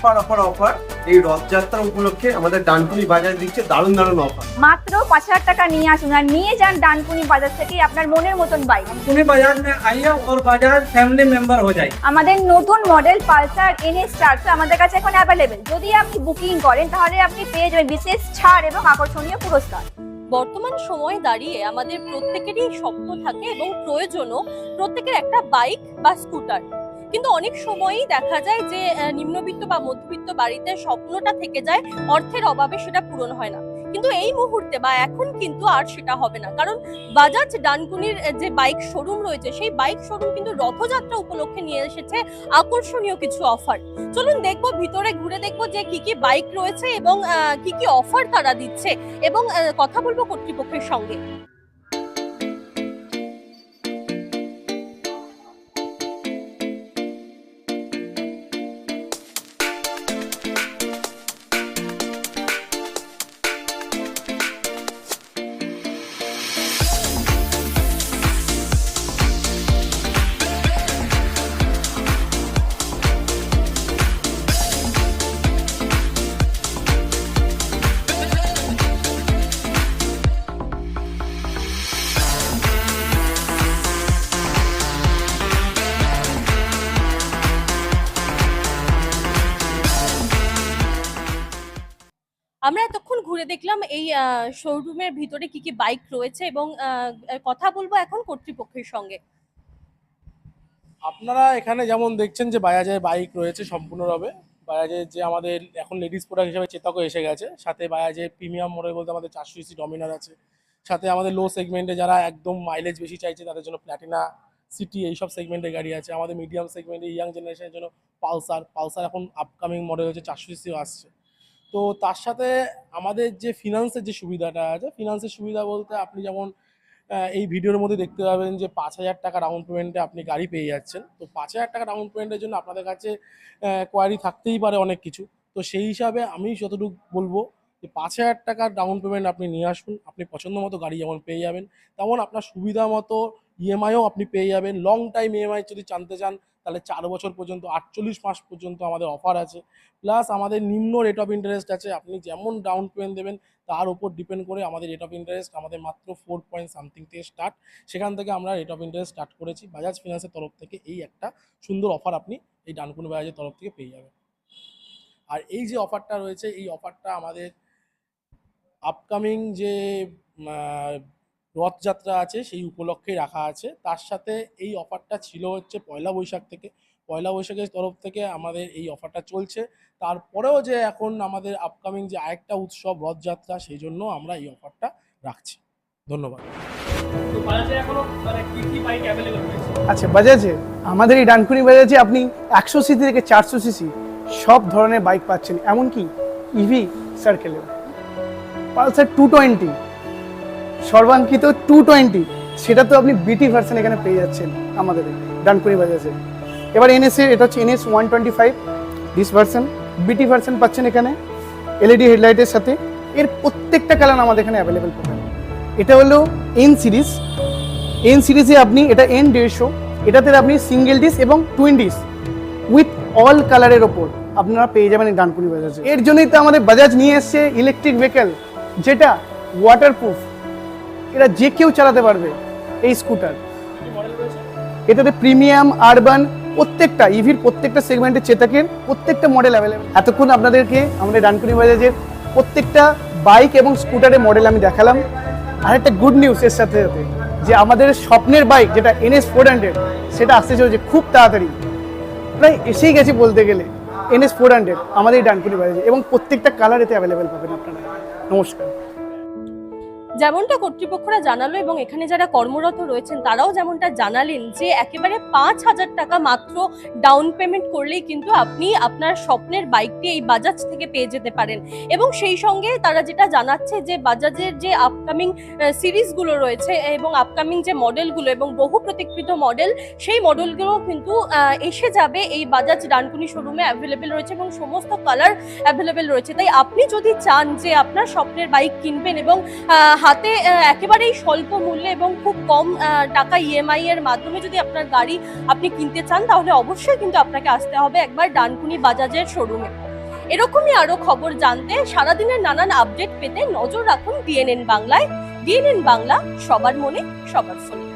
Offer offer offer এই রথযাত্রা উপলক্ষে আমাদের ডানকুনি বাজার দিচ্ছে দারুণ দারুণ অফার মাত্র পাঁচ হাজার টাকা নিয়ে আসুন আর নিয়ে যান ডানকুনি বাজার থেকে আপনার মনের মতন বাইক ডানকুনি বাজার মে আইয়া ওর বাজার ফ্যামিলি মেম্বার হয়ে যায়। আমাদের নতুন মডেল পালসার এনএস চারশো আমাদের কাছে এখন অ্যাভেলেবেল যদি আপনি বুকিং করেন তাহলে আপনি পেয়ে যাবেন বিশেষ ছাড় এবং আকর্ষণীয় পুরস্কার। বর্তমান সময়ে দাঁড়িয়ে আমাদের প্রত্যেকেরই স্বপ্ন থাকে এবং প্রয়োজনও প্রত্যেকের একটা বাইক বা স্কুটার কিন্তু অনেক সময়ই দেখা যায় যে নিম্নবিত্ত বা মধ্যবিত্ত বাড়িতে স্বপ্নটা থেকে যায়, অর্থের অভাবে সেটা পূরণ হয় না। কিন্তু এই মুহূর্তে বা এখন কিন্তু আর সেটা হবে না। কারণ বাজাজ ডানকুনির যে বাইক শোরুম রয়েছে, সেই বাইক শোরুম কিন্তু রথযাত্রা উপলক্ষে নিয়ে এসেছে আকর্ষণীয় কিছু অফার। চলুন দেখব, ভিতরে ঘুরে দেখব যে কি কি বাইক রয়েছে এবং কি কি অফার তারা দিচ্ছে এবং কথা বলব কর্তৃপক্ষের সঙ্গে। আমরা এতক্ষণ ঘুরে দেখলাম এই শোরুমের ভিতরে কি কি বাইক রয়েছে এবং কথা বলব এখন কর্তৃপক্ষের সঙ্গে। আপনারা এখানে যেমন দেখছেন যে বাজাজের বাইক রয়েছে সম্পূর্ণভাবে বাজাজের যে আমাদের এখন লেডিস প্রোডাক্ট হিসেবে চেতকও এসে গেছে। সাথে বাজাজের প্রিমিয়াম মডেল বলতে আমাদের চারশো সিসি ডমিনার আছে। সাথে আমাদের লো সেগমেন্টে যারা একদম মাইলেজ বেশি চাইছে, তাদের জন্য প্ল্যাটিনা সিটি এইসব সেগমেন্টের গাড়ি আছে। আমাদের মিডিয়াম সেগমেন্টে ইয়াং জেনারেশনের জন্য পালসার পালসার এখন আপকামিং মডেল হচ্ছে চারশো সিসিও আসছে। তো তার সাথে আমাদের যে ফিনান্সের যে সুবিধাটা আছে ফিনান্সের সুবিধা বলতে আপনি যেমন এই ভিডিওর মধ্যে দেখতে পাবেন যে পাঁচ হাজার টাকা ডাউন পেমেন্টে আপনি গাড়ি পেয়ে যাচ্ছেন। তো পাঁচ হাজার টাকা ডাউন পেমেন্টের জন্য আপনাদের কাছে কোয়ারি থাকতেই পারে অনেক কিছু। তো সেই হিসাবে আমি যতটুকু বলব যে পাঁচ হাজার টাকার ডাউন পেমেন্ট আপনি নিয়ে আসুন। আপনি পছন্দ মতো গাড়ি যেমন পেয়ে যাবেন, তেমন আপনার সুবিধা মতো ইএমআইও আপনি পেয়ে যাবেন। লং টাইম ইএমআই যদি জানতে চান তাহলে চার বছর পর্যন্ত, আটচল্লিশ মাস পর্যন্ত আমাদের অফার আছে। প্লাস আমাদের নিম্ন রেট অফ ইন্টারেস্ট আছে। আপনি যেমন ডাউন পেমেন্ট দেবেন, তার উপর ডিপেন্ড করে আমাদের রেট অফ ইন্টারেস্ট আমাদের মাত্র ফোর পয়েন্ট সামথিং থেকে স্টার্ট সেখান থেকে আমরা রেট অফ ইন্টারেস্ট স্টার্ট করেছি। বাজাজ ফিনান্সের তরফ থেকে এই একটা সুন্দর অফার আপনি এই ডানকুনি বাজাজের তরফ থেকে পেয়ে যাবেন। আর এই যে অফারটা রয়েছে, এই অফারটা আমাদের আপকামিং যে রথযাত্রা আছে সেই উপলক্ষেই রাখা আছে। তার সাথে এই অফারটা ছিল হচ্ছে পয়লা বৈশাখ থেকে। পয়লা বৈশাখের তরফ থেকে আমাদের এই অফারটা চলছে। তারপরেও যে এখন আমাদের আপকামিং যে আরেকটা উৎসব রথযাত্রা সেই জন্য আমরা এই অফারটা রাখছি। ধন্যবাদ। আচ্ছা বাজাজে আমাদের এই ডানকুনি বাজাজে আপনি একশো সিসি থেকে চারশো সিসি সব ধরনের বাইক পাচ্ছেন। এমনকি ইভি সার্কেলেও পালসার টু টোয়েন্টি সর্বাঙ্কিত টু টোয়েন্টি সেটা তো আপনি বিটি ভার্সন এখানে পেয়ে যাচ্ছেন আমাদের ডানকুনি বাজাজে। এবার এনএস এর, এটা হচ্ছে NS one twenty five disc version BT version পাচ্ছেন এখানে এলইডি হেডলাইটের সাথে। এর প্রত্যেকটা কালার আমাদের এখানে অ্যাভেলেবেল পাবেন। এটা হলো এন সিরিজ এন সিরিজে আপনি, এটা এন দেড়শো, এটাতে আপনি সিঙ্গেল ডিস এবং টুইন ডিস উইথ অল কালারের ওপর আপনারা পেয়ে যাবেন এই ডানকুনি বাজাজে। এর জন্যই তো আমাদের বাজাজ নিয়ে এসছে ইলেকট্রিক ভেহিকেল যেটা ওয়াটারপ্রুফ এটা যে কেউ চালাতে পারবে এই স্কুটার এটাতে প্রিমিয়াম আরবান প্রত্যেকটা ইভির প্রত্যেকটা সেগমেন্টের চেতাকের প্রত্যেকটা মডেল অ্যাভেলেবেল এতক্ষণ আপনাদেরকে আমাদের ডানকুনি বাজাজের প্রত্যেকটা বাইক এবং স্কুটারের মডেল আমি দেখালাম। আর একটা গুড নিউজ এর সাথে সাথে, যে আমাদের স্বপ্নের বাইক যেটা এনএস ফোর হান্ড্রেড সেটা আসতে চলেছে খুব তাড়াতাড়ি। প্রায় এসেই গেছে বলতে গেলে এনএস ফোর হান্ড্রেড আমাদের ডানকুনি বাজাজে। এবং প্রত্যেকটা কালার এতে অ্যাভেলেবেল পাবেন আপনারা। নমস্কার। যেমনটা কর্তৃপক্ষরা জানালো এবং এখানে যারা কর্মরত রয়েছেন, তারাও যেমনটা জানালেন যে একেবারে পাঁচ হাজার টাকা মাত্র ডাউন পেমেন্ট করলেই কিন্তু আপনি আপনার স্বপ্নের বাইকটি এই বাজাজ থেকে পেয়ে যেতে পারেন। এবং সেই সঙ্গে তারা যেটা জানাচ্ছে যে বাজাজের যে আপকামিং সিরিজগুলো রয়েছে এবং আপকামিং যে মডেলগুলো এবং বহু প্রতীক্ষিত মডেল সেই মডেলগুলো কিন্তু এসে যাবে এই বাজাজ ডানকুনি শোরুমে অ্যাভেলেবেল রয়েছে এবং সমস্ত কালার অ্যাভেলেবেল রয়েছে। তাই আপনি যদি চান যে আপনার স্বপ্নের বাইক কিনবেন এবং হাতে একেবারেই স্বল্প মূল্যে এবং খুব কম টাকা ইএমআই এর মাধ্যমে যদি আপনার গাড়ি আপনি কিনতে চান, তাহলে অবশ্যই কিন্তু আপনাকে আসতে হবে একবার ডানকুনি বাজাজের শোরুমে এরকমই আরও খবর জানতে সারাদিনের নানান আপডেট পেতে নজর রাখুন ডিএনএন বাংলায়। ডিএনএন বাংলা, সবার মনে, সবার ফোনে।